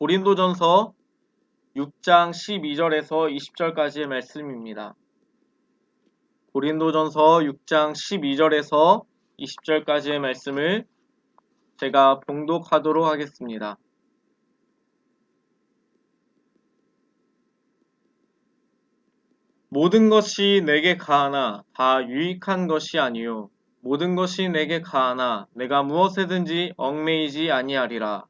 고린도전서 6장 12절에서 20절까지의 말씀입니다. 고린도전서 6장 12절에서 20절까지의 말씀을 제가 봉독하도록 하겠습니다. 모든 것이 내게 가하나 다 유익한 것이 아니요 모든 것이 내게 가하나 내가 무엇에든지 얽매이지 아니하리라.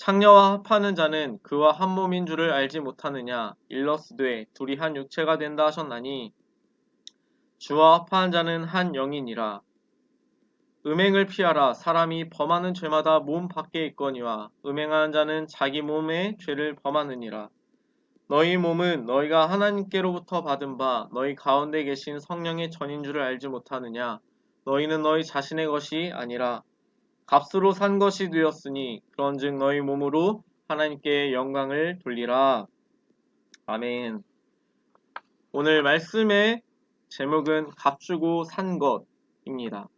창녀와 합하는 자는 그와 한 몸인 줄을 알지 못하느냐? 일러스되 둘이 한 육체가 된다 하셨나니 주와 합한 자는 한 영이니라. 음행을 피하라. 사람이 범하는 죄마다 몸 밖에 있거니와 음행하는 자는 자기 몸의 죄를 범하느니라. 너희 몸은 너희가 하나님께로부터 받은 바 너희 가운데 계신 성령의 전인 줄을 알지 못하느냐? 너희는 너희 자신의 것이 아니라 값으로 산 것이 되었으니 그런즉 너희 몸으로 하나님께 영광을 돌리라. 아멘. 오늘 말씀의 제목은 값 주고 산 것입니다.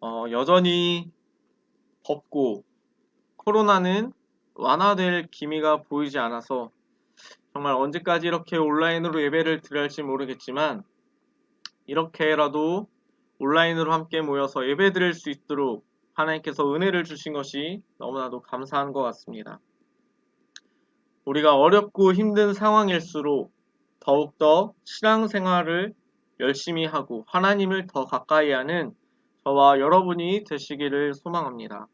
어, 여전히 덥고 코로나는 완화될 기미가 보이지 않아서 정말 언제까지 이렇게 온라인으로 예배를 드릴지 모르겠지만 이렇게라도 온라인으로 함께 모여서 예배 드릴 수 있도록 하나님께서 은혜를 주신 것이 너무나도 감사한 것 같습니다. 우리가 어렵고 힘든 상황일수록 더욱더 신앙생활을 열심히 하고 하나님을 더 가까이 하는 저와 여러분이 되시기를 소망합니다.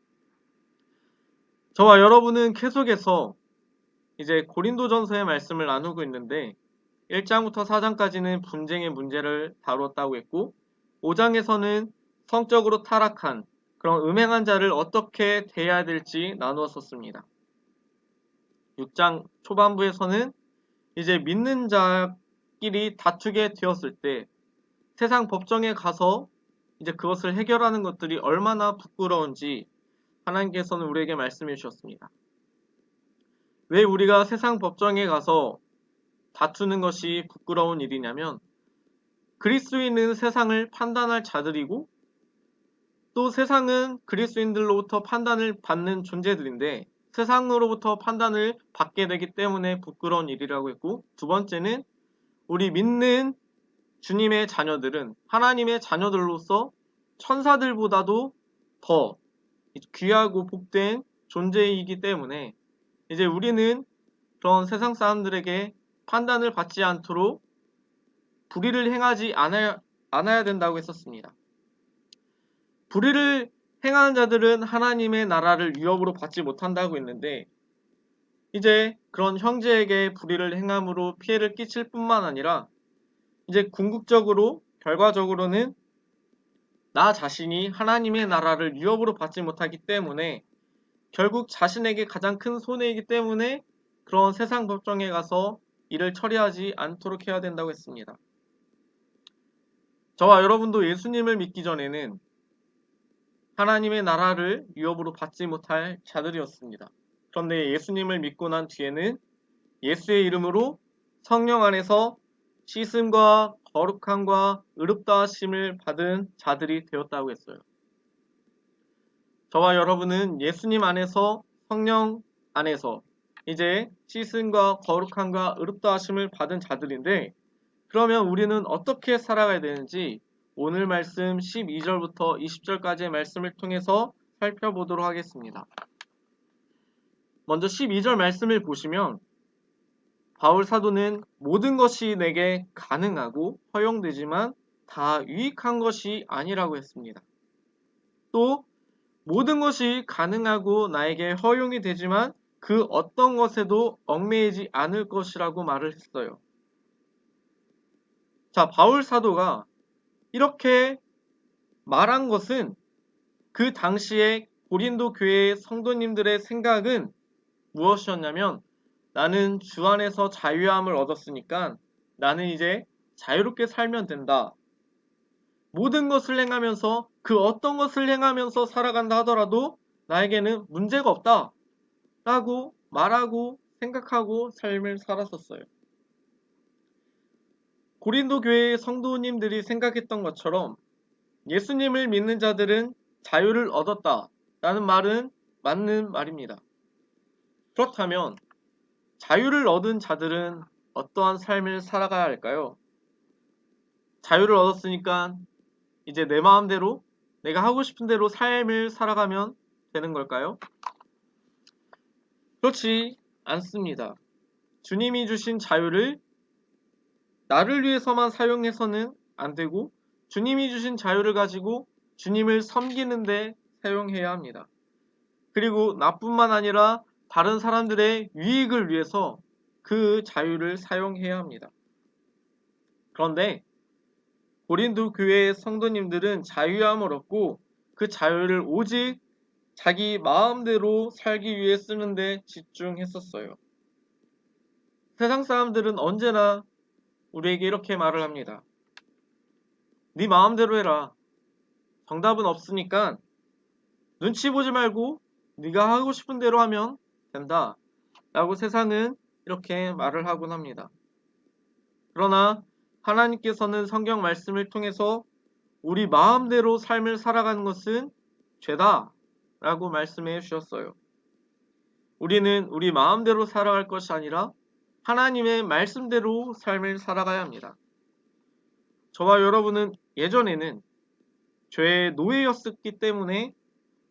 저와 여러분은 계속해서 이제 고린도전서의 말씀을 나누고 있는데 1장부터 4장까지는 분쟁의 문제를 다루었다고 했고 5장에서는 성적으로 타락한 그런 음행한 자를 어떻게 대해야 될지 나누었었습니다. 6장 초반부에서는 이제 믿는 자끼리 다투게 되었을 때 세상 법정에 가서 이제 그것을 해결하는 것들이 얼마나 부끄러운지 하나님께서는 우리에게 말씀해 주셨습니다. 왜 우리가 세상 법정에 가서 다투는 것이 부끄러운 일이냐면 그리스도인은 세상을 판단할 자들이고 또 세상은 그리스도인들로부터 판단을 받는 존재들인데 세상으로부터 판단을 받게 되기 때문에 부끄러운 일이라고 했고 두 번째는 우리 믿는 주님의 자녀들은 하나님의 자녀들로서 천사들보다도 더 귀하고 복된 존재이기 때문에 이제 우리는 그런 세상 사람들에게 판단을 받지 않도록 불의를 행하지 않아야, 않아야 된다고 했었습니다. 불의를 행하는 자들은 하나님의 나라를 위협으로 받지 못한다고 했는데 이제 그런 형제에게 불의를 행함으로 피해를 끼칠 뿐만 아니라 이제 궁극적으로 결과적으로는 나 자신이 하나님의 나라를 위협으로 받지 못하기 때문에 결국 자신에게 가장 큰 손해이기 때문에 그런 세상 법정에 가서 일을 처리하지 않도록 해야 된다고 했습니다. 저와 여러분도 예수님을 믿기 전에는 하나님의 나라를 위협으로 받지 못할 자들이었습니다. 그런데 예수님을 믿고 난 뒤에는 예수의 이름으로 성령 안에서 씻음과 거룩함과 의롭다 하심을 받은 자들이 되었다고 했어요. 저와 여러분은 예수님 안에서 성령 안에서 이제 씻음과 거룩함과 의롭다 하심을 받은 자들인데 그러면 우리는 어떻게 살아가야 되는지 오늘 말씀 12절부터 20절까지의 말씀을 통해서 살펴보도록 하겠습니다. 먼저 12절 말씀을 보시면 바울 사도는 모든 것이 내게 가능하고 허용되지만 다 유익한 것이 아니라고 했습니다. 또 모든 것이 가능하고 나에게 허용이 되지만 그 어떤 것에도 얽매이지 않을 것이라고 말을 했어요. 자, 바울 사도가 이렇게 말한 것은 그 당시에 고린도 교회의 성도님들의 생각은 무엇이었냐면 나는 주 안에서 자유함을 얻었으니까 나는 이제 자유롭게 살면 된다. 모든 것을 행하면서 그 어떤 것을 행하면서 살아간다 하더라도 나에게는 문제가 없다. 라고 말하고 생각하고 삶을 살았었어요. 고린도 교회의 성도님들이 생각했던 것처럼 예수님을 믿는 자들은 자유를 얻었다. 라는 말은 맞는 말입니다. 그렇다면 자유를 얻은 자들은 어떠한 삶을 살아가야 할까요? 자유를 얻었으니까 이제 내 마음대로 내가 하고 싶은 대로 삶을 살아가면 되는 걸까요? 그렇지 않습니다. 주님이 주신 자유를 나를 위해서만 사용해서는 안 되고 주님이 주신 자유를 가지고 주님을 섬기는데 사용해야 합니다. 그리고 나뿐만 아니라 다른 사람들의 유익을 위해서 그 자유를 사용해야 합니다. 그런데 고린도 교회의 성도님들은 자유함을 얻고 그 자유를 오직 자기 마음대로 살기 위해 쓰는데 집중했었어요. 세상 사람들은 언제나 우리에게 이렇게 말을 합니다. 네 마음대로 해라. 정답은 없으니까 눈치 보지 말고 네가 하고 싶은 대로 하면 된다. 라고 세상은 이렇게 말을 하곤 합니다. 그러나 하나님께서는 성경 말씀을 통해서 우리 마음대로 삶을 살아가는 것은 죄다. 라고 말씀해 주셨어요. 우리는 우리 마음대로 살아갈 것이 아니라 하나님의 말씀대로 삶을 살아가야 합니다. 저와 여러분은 예전에는 죄의 노예였었기 때문에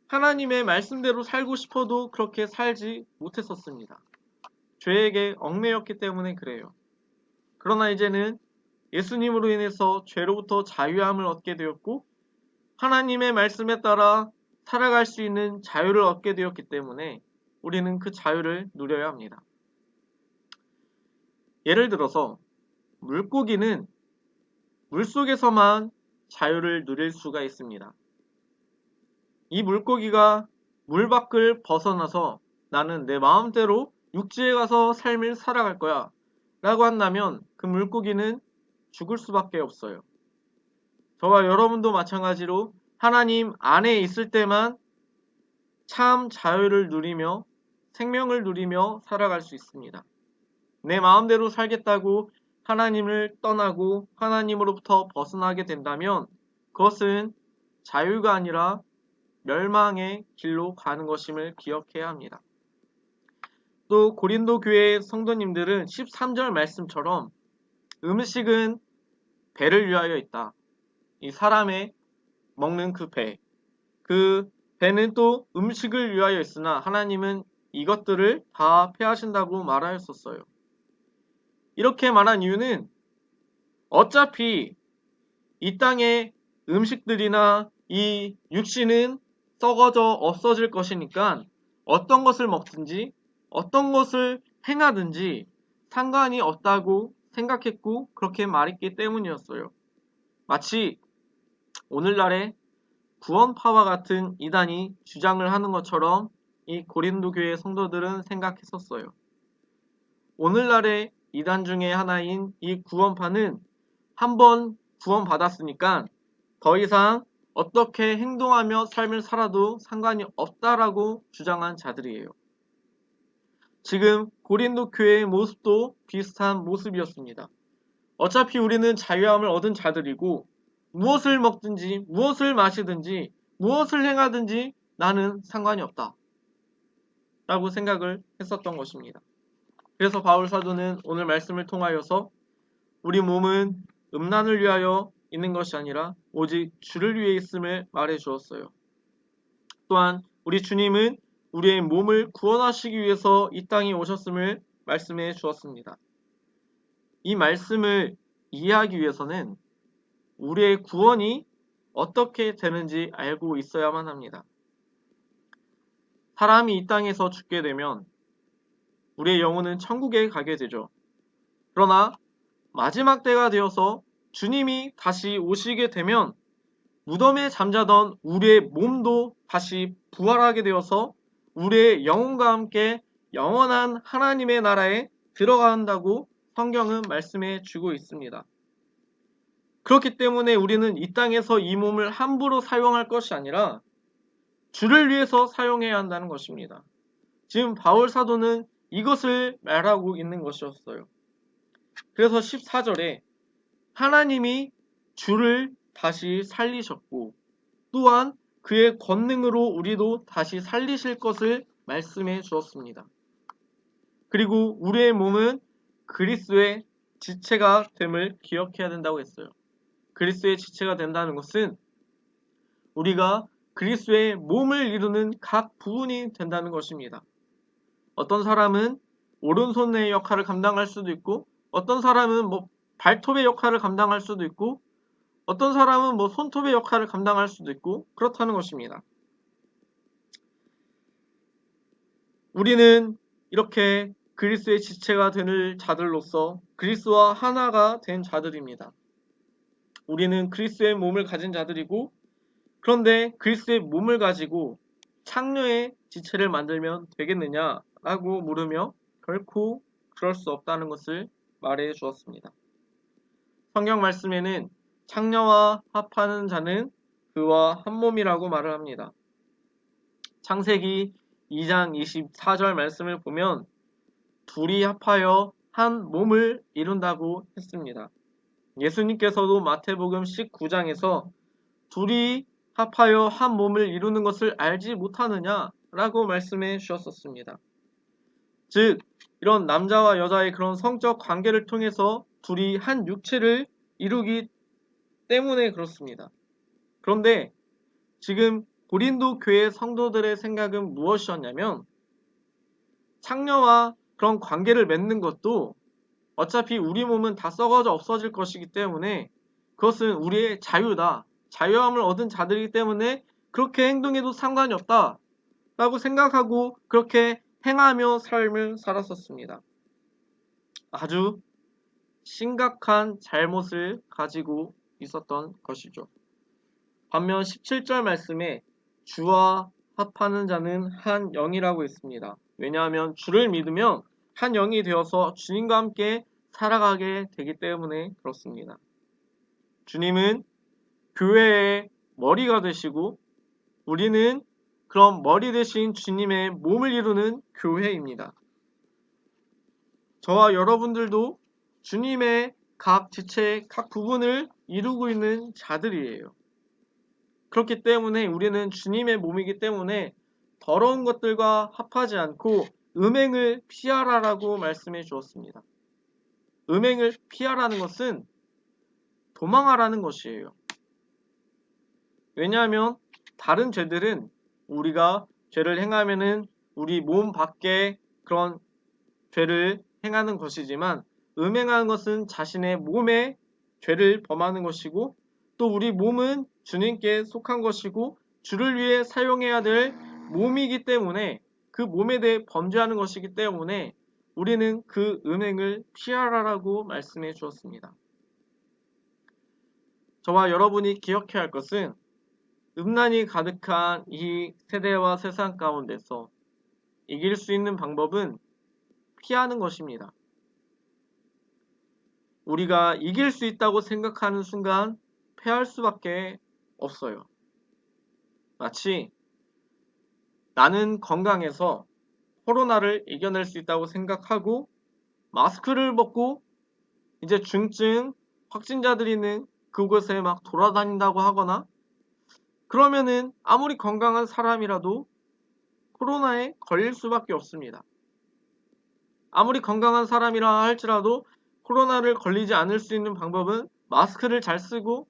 하나님의 말씀대로 살고 싶어도 그렇게 살지 못했었습니다. 죄에게 얽매였기 때문에 그래요. 그러나 이제는 예수님으로 인해서 죄로부터 자유함을 얻게 되었고 하나님의 말씀에 따라 살아갈 수 있는 자유를 얻게 되었기 때문에 우리는 그 자유를 누려야 합니다. 예를 들어서 물고기는 물속에서만 자유를 누릴 수가 있습니다. 이 물고기가 물 밖을 벗어나서 나는 내 마음대로 육지에 가서 삶을 살아갈 거야 라고 한다면 그 물고기는 죽을 수밖에 없어요. 저와 여러분도 마찬가지로 하나님 안에 있을 때만 참 자유를 누리며 생명을 누리며 살아갈 수 있습니다. 내 마음대로 살겠다고 하나님을 떠나고 하나님으로부터 벗어나게 된다면 그것은 자유가 아니라 멸망의 길로 가는 것임을 기억해야 합니다. 또 고린도 교회의 성도님들은 13절 말씀처럼 음식은 배를 위하여 있다. 이 사람의 먹는 그 배. 그 배는 또 음식을 위하여 있으나 하나님은 이것들을 다 폐하신다고 말하였었어요. 이렇게 말한 이유는 어차피 이 땅의 음식들이나 이 육신은 썩어져 없어질 것이니까 어떤 것을 먹든지 어떤 것을 행하든지 상관이 없다고 생각했고 그렇게 말했기 때문이었어요. 마치 오늘날의 구원파와 같은 이단이 주장을 하는 것처럼 이 고린도 교회 성도들은 생각했었어요. 오늘날의 이단 중의 하나인 이 구원파는 한번 구원받았으니까 더 이상 어떻게 행동하며 삶을 살아도 상관이 없다라고 주장한 자들이에요. 지금 고린도 교회의 모습도 비슷한 모습이었습니다. 어차피 우리는 자유함을 얻은 자들이고 무엇을 먹든지 무엇을 마시든지 무엇을 행하든지 나는 상관이 없다. 라고 생각을 했었던 것입니다. 그래서 바울 사도는 오늘 말씀을 통하여서 우리 몸은 음란을 위하여 있는 것이 아니라 오직 주를 위해 있음을 말해 주었어요. 또한 우리 주님은 우리의 몸을 구원하시기 위해서 이 땅에 오셨음을 말씀해 주었습니다. 이 말씀을 이해하기 위해서는 우리의 구원이 어떻게 되는지 알고 있어야만 합니다. 사람이 이 땅에서 죽게 되면 우리의 영혼은 천국에 가게 되죠. 그러나 마지막 때가 되어서 주님이 다시 오시게 되면 무덤에 잠자던 우리의 몸도 다시 부활하게 되어서 우리의 영혼과 함께 영원한 하나님의 나라에 들어간다고 성경은 말씀해 주고 있습니다. 그렇기 때문에 우리는 이 땅에서 이 몸을 함부로 사용할 것이 아니라 주를 위해서 사용해야 한다는 것입니다. 지금 바울 사도는 이것을 말하고 있는 것이었어요. 그래서 14절에 하나님이 주를 다시 살리셨고 또한 그의 권능으로 우리도 다시 살리실 것을 말씀해 주었습니다. 그리고 우리의 몸은 그리스의 지체가 됨을 기억해야 된다고 했어요. 그리스의 지체가 된다는 것은 우리가 그리스의 몸을 이루는 각 부분이 된다는 것입니다. 어떤 사람은 오른손의 역할을 감당할 수도 있고 어떤 사람은 뭐 발톱의 역할을 감당할 수도 있고 어떤 사람은 뭐 손톱의 역할을 감당할 수도 있고 그렇다는 것입니다. 우리는 이렇게 그리스의 지체가 되는 자들로서 그리스와 하나가 된 자들입니다. 우리는 그리스의 몸을 가진 자들이고 그런데 그리스의 몸을 가지고 창녀의 지체를 만들면 되겠느냐라고 물으며 결코 그럴 수 없다는 것을 말해 주었습니다. 성경 말씀에는 창녀와 합하는 자는 그와 한 몸이라고 말을 합니다. 창세기 2장 24절 말씀을 보면 둘이 합하여 한 몸을 이룬다고 했습니다. 예수님께서도 마태복음 19장에서 둘이 합하여 한 몸을 이루는 것을 알지 못하느냐 라고 말씀해 주셨었습니다. 즉, 이런 남자와 여자의 그런 성적 관계를 통해서 둘이 한 육체를 이루기 때문에 그렇습니다. 그런데 지금 고린도 교회 성도들의 생각은 무엇이었냐면 창녀와 그런 관계를 맺는 것도 어차피 우리 몸은 다 썩어져 없어질 것이기 때문에 그것은 우리의 자유다. 자유함을 얻은 자들이기 때문에 그렇게 행동해도 상관이 없다. 라고 생각하고 그렇게 행하며 삶을 살았었습니다. 아주 심각한 잘못을 가지고 있었던 것이죠. 반면 17절 말씀에 주와 합하는 자는 한 영이라고 했습니다. 왜냐하면 주를 믿으면 한 영이 되어서 주님과 함께 살아가게 되기 때문에 그렇습니다. 주님은 교회의 머리가 되시고 우리는 그런 머리 대신 주님의 몸을 이루는 교회입니다. 저와 여러분들도 주님의 각 지체의 각 부분을 이루고 있는 자들이에요. 그렇기 때문에 우리는 주님의 몸이기 때문에 더러운 것들과 합하지 않고 음행을 피하라라고 말씀해 주었습니다. 음행을 피하라는 것은 도망하라는 것이에요. 왜냐하면 다른 죄들은 우리가 죄를 행하면은 우리 몸 밖에 그런 죄를 행하는 것이지만 음행하는 것은 자신의 몸에 죄를 범하는 것이고 또 우리 몸은 주님께 속한 것이고 주를 위해 사용해야 될 몸이기 때문에 그 몸에 대해 범죄하는 것이기 때문에 우리는 그 음행을 피하라라고 말씀해 주었습니다. 저와 여러분이 기억해야 할 것은 음란이 가득한 이 세대와 세상 가운데서 이길 수 있는 방법은 피하는 것입니다. 우리가 이길 수 있다고 생각하는 순간 패할 수밖에 없어요. 마치 나는 건강해서 코로나를 이겨낼 수 있다고 생각하고 마스크를 벗고 이제 중증 확진자들이 있는 그곳에 막 돌아다닌다고 하거나 그러면은 아무리 건강한 사람이라도 코로나에 걸릴 수밖에 없습니다. 아무리 건강한 사람이라 할지라도 코로나를 걸리지 않을 수 있는 방법은 마스크를 잘 쓰고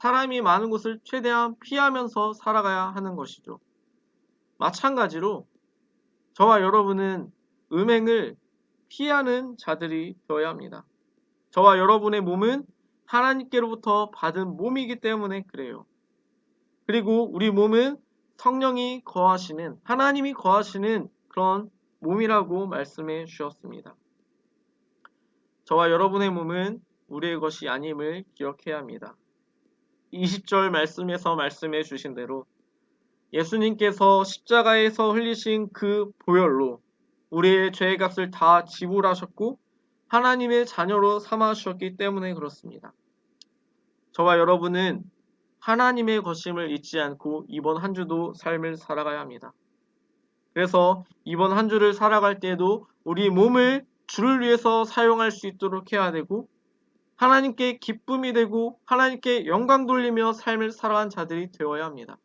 사람이 많은 곳을 최대한 피하면서 살아가야 하는 것이죠. 마찬가지로 저와 여러분은 음행을 피하는 자들이 되어야 합니다. 저와 여러분의 몸은 하나님께로부터 받은 몸이기 때문에 그래요. 그리고 우리 몸은 성령이 거하시는, 하나님이 거하시는 그런 몸이라고 말씀해 주셨습니다. 저와 여러분의 몸은 우리의 것이 아님을 기억해야 합니다. 20절 말씀에서 말씀해 주신 대로 예수님께서 십자가에서 흘리신 그 보혈로 우리의 죄의 값을 다 지불하셨고 하나님의 자녀로 삼아 주셨기 때문에 그렇습니다. 저와 여러분은 하나님의 것임을 잊지 않고 이번 한 주도 삶을 살아가야 합니다. 그래서 이번 한 주를 살아갈 때에도 우리 몸을 주를 위해서 사용할 수 있도록 해야 되고 하나님께 기쁨이 되고 하나님께 영광 돌리며 삶을 살아간 자들이 되어야 합니다.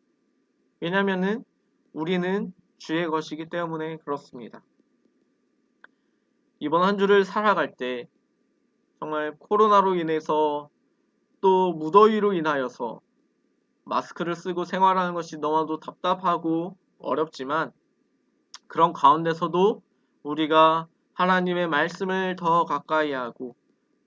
왜냐하면 우리는 주의 것이기 때문에 그렇습니다. 이번 한 주를 살아갈 때 정말 코로나로 인해서 또 무더위로 인하여서 마스크를 쓰고 생활하는 것이 너무나도 답답하고 어렵지만 그런 가운데서도 우리가 하나님의 말씀을 더 가까이 하고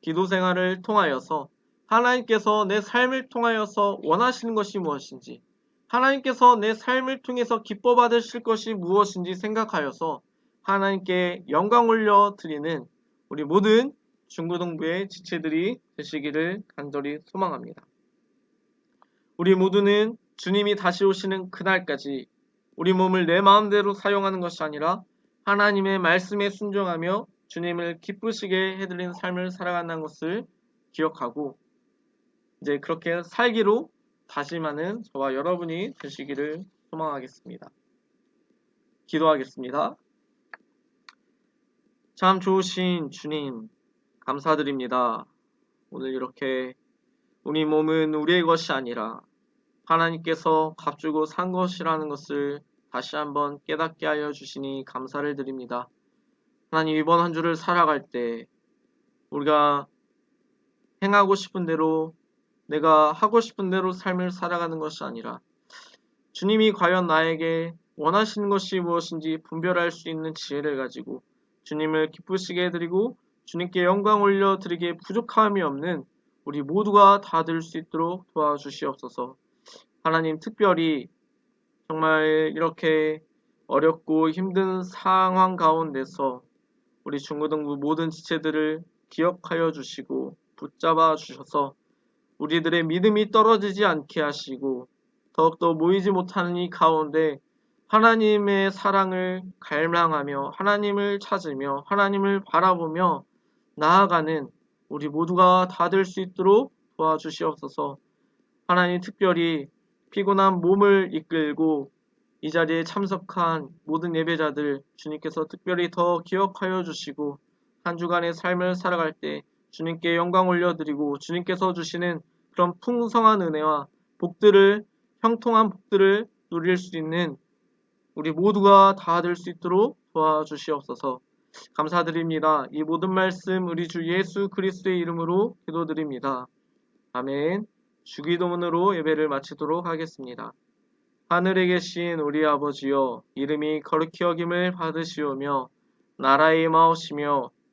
기도 생활을 통하여서 하나님께서 내 삶을 통하여서 원하시는 것이 무엇인지 하나님께서 내 삶을 통해서 기뻐 받으실 것이 무엇인지 생각하여서 하나님께 영광 올려 드리는 우리 모든 중고등부의 지체들이 되시기를 간절히 소망합니다. 우리 모두는 주님이 다시 오시는 그날까지 우리 몸을 내 마음대로 사용하는 것이 아니라 하나님의 말씀에 순종하며 주님을 기쁘시게 해드리는 삶을 살아간다는 것을 기억하고 이제 그렇게 살기로 다짐하는 저와 여러분이 되시기를 소망하겠습니다. 기도하겠습니다. 참 좋으신 주님, 감사드립니다. 오늘 이렇게 우리 몸은 우리의 것이 아니라 하나님께서 값주고 산 것이라는 것을 다시 한번 깨닫게 하여 주시니 감사를 드립니다. 하나님 이번 한 주를 살아갈 때 우리가 행하고 싶은 대로 내가 하고 싶은 대로 삶을 살아가는 것이 아니라 주님이 과연 나에게 원하시는 것이 무엇인지 분별할 수 있는 지혜를 가지고 주님을 기쁘시게 해드리고 주님께 영광 올려드리기에 부족함이 없는 우리 모두가 다 될 수 있도록 도와주시옵소서. 하나님 특별히 정말 이렇게 어렵고 힘든 상황 가운데서 우리 중고등부 모든 지체들을 기억하여 주시고 붙잡아 주셔서 우리들의 믿음이 떨어지지 않게 하시고 더욱더 모이지 못하는 이 가운데 하나님의 사랑을 갈망하며 하나님을 찾으며 하나님을 바라보며 나아가는 우리 모두가 다 될 수 있도록 도와주시옵소서. 하나님 특별히 피곤한 몸을 이끌고 이 자리에 참석한 모든 예배자들 주님께서 특별히 더 기억하여 주시고 한 주간의 삶을 살아갈 때 주님께 영광 올려드리고 주님께서 주시는 그런 풍성한 은혜와 복들을 형통한 복들을 누릴 수 있는 우리 모두가 다 될 수 있도록 도와주시옵소서. 감사드립니다. 이 모든 말씀 우리 주 예수 그리스도의 이름으로 기도드립니다. 아멘. 주기도문으로 예배를 마치도록 하겠습니다. 하늘에 계신 우리 아버지여 이름이 거룩히 여김을 받으시오며 나라의 임하오시며